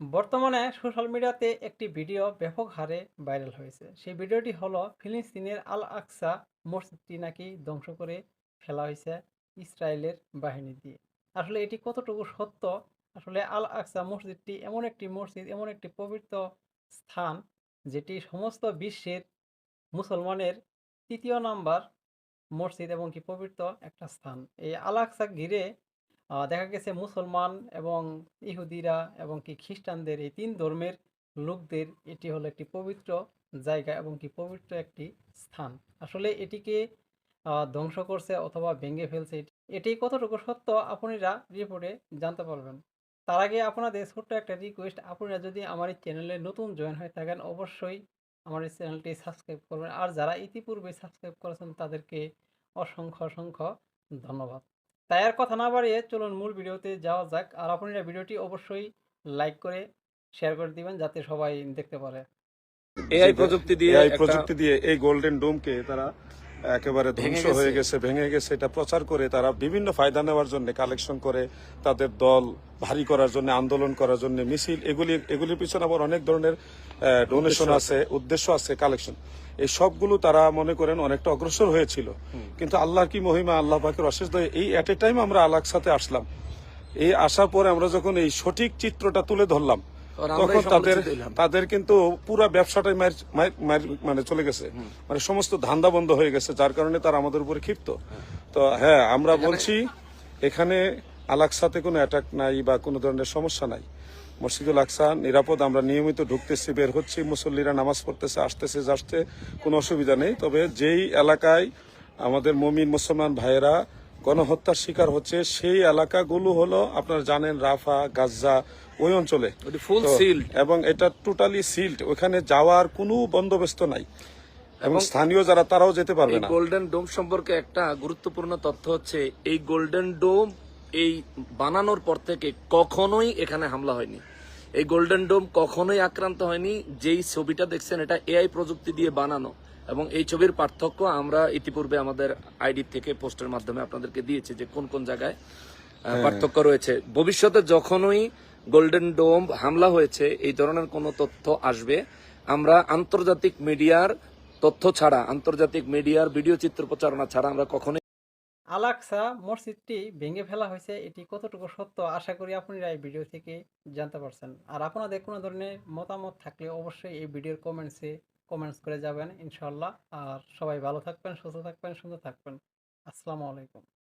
বর্তমানে সোশ্যাল মিডিয়াতে একটি ভিডিও ব্যাপক হারে ভাইরাল হয়েছে। সেই ভিডিওটি হলো ফিলিস্তিনের আল আকসা মসজিদটি নাকি ধ্বংস করে ফেলা হয়েছে ইসরায়েলের বাহিনী দিয়ে। আসলে এটি কতটুকু সত্য? আসলে আল আকসা মসজিদটি এমন একটি মসজিদ, এমন একটি পবিত্র স্থান, যেটি সমস্ত বিশ্বের মুসলমানের তৃতীয় নাম্বার মসজিদ এবং কি পবিত্র একটা স্থান। এই আল আকসা ঘিরে দেখা গেছে মুসলমান এবং ইহুদিরা এবং কি খ্রিস্টানদের এই তিন ধর্মের লোকদের এটি হলো একটি পবিত্র জায়গা এবং কি পবিত্র একটি স্থান। আসলে এটিকে ধ্বংস করছে অথবা ভেঙে ফেলছে এটি- কতটুকু সত্য আপনারা রিপোর্টে জানতে পারবেন। তার আগে আপনাদের ছোট্ট একটা রিকোয়েস্ট আপনারা যদি আমার এই চ্যানেলে নতুন জয়েন হয়ে থাকেন, অবশ্যই আমার এই চ্যানেলটি সাবস্ক্রাইব করবেন। আর যারা ইতিপূর্বে সাবস্ক্রাইব করেছেন, তাদেরকে অসংখ্য অসংখ্য ধন্যবাদ। তাই আর কথা না বাড়িয়ে চলুন মূল ভিডিওতে যাওয়া যাক। আর আপনারা ভিডিওটি অবশ্যই লাইক করে শেয়ার করে দিবেন যাতে সবাই দেখতে পারে। এআই প্রযুক্তি দিয়ে এআই প্রযুক্তি দিয়ে এই গোল্ডেন ডোমকে তারা একেবারে ধ্বংস হয়ে গেছে। ভেঙে গেছে। এটা প্রচার করে তারা বিভিন্ন ফায়দা নেওয়ার জন্য কালেকশন করে তাদের দল ভারী করার জন্য আন্দোলন করার জন্য মিছিল এগুলি এগুলির পিছনে আবার অনেক ধরনের ডোনেশন আছে। উদ্দেশ্য আছে কালেকশন এই সবগুলো তারা মনে করেন অনেকটা অগ্রসর হয়েছিল। কিন্তু আল্লাহর কি মহিমা আল্লাহ পাকের অশেষ দয়ে এই অ্যাট এ টাইম আমরা সাথে আসলাম। এই আসার পরে আমরা যখন এই সঠিক চিত্রটা তুলে ধরলাম তখন তাদের তাদের কিন্তু পুরা ব্যবসাটাই মানে চলে গেছে। মানে সমস্ত ধান্দা বন্ধ হয়ে গেছে যার কারণে তারা আমাদের উপরে ক্ষিপ্ত। তো হ্যাঁ আমরা বলছি এখানে আলাকসাতে কোনো অ্যাটাক নাই বা কোনো ধরনের সমস্যা নাই। মসজিদুল আকসা নিরাপদ আমরা নিয়মিত ঢুকতেছি বের হচ্ছি মুসল্লিরা নামাজ পড়তেছে আসতেছে যাচ্ছে কোনো অসুবিধা নেই। তবে যেই এলাকায় আমাদের মমিন মুসলমান ভাইয়েরা গণহত্যার শিকার হচ্ছে সেই এলাকাগুলো হলো আপনারা জানেন রাফা গাজ্জা ওই অঞ্চলে। ফুল এবং এটা টোটালি সিল্ড ওখানে যাওয়ার কোনো বন্দোবস্ত নাই। এবং স্থানীয় যারা তারাও যেতে পারবে না। গোল্ডেন ডোম সম্পর্কে একটা গুরুত্বপূর্ণ তথ্য হচ্ছে এই গোল্ডেন ডোম এই বানানোর পর থেকে কখনোই এখানে হামলা হয়নি। এই গোল্ডেন ডোম কখনোই আক্রান্ত হয়নি। যেই ছবিটা দেখছেন এটা এআই প্রযুক্তি দিয়ে বানানো। এবং এই ছবির পার্থক্য আমরা ইতিপূর্বে আমাদের আইডি থেকে পোস্টের মাধ্যমে আপনাদেরকে দিয়েছি যে কোন কোন জায়গায় পার্থক্য রয়েছে। ভবিষ্যতে যখনই গোল্ডেন ডোম হামলা হয়েছে এই ধরনের কোনো তথ্য আসবে। আমরা আন্তর্জাতিক মিডিয়ার তথ্য ছাড়া আন্তর্জাতিক মিডিয়ার ভিডিও চিত্র প্রচারণা ছাড়া আমরা কখনোই আলাক্সা মসজিদটি ভেঙে ফেলা হয়েছে, এটি কতটুকু সত্য আশা করি আপনারা এই ভিডিও থেকে জানতে পারছেন। আর আপনাদের কোনো ধরনের মতামত থাকলে অবশ্যই এই ভিডিওর কমেন্টসে কমেন্টস করে যাবেন ইনশাল্লাহ আর সবাই ভালো থাকবেন, সুস্থ থাকবেন, সুন্দর থাকবেন। আসসালামু আলাইকুম।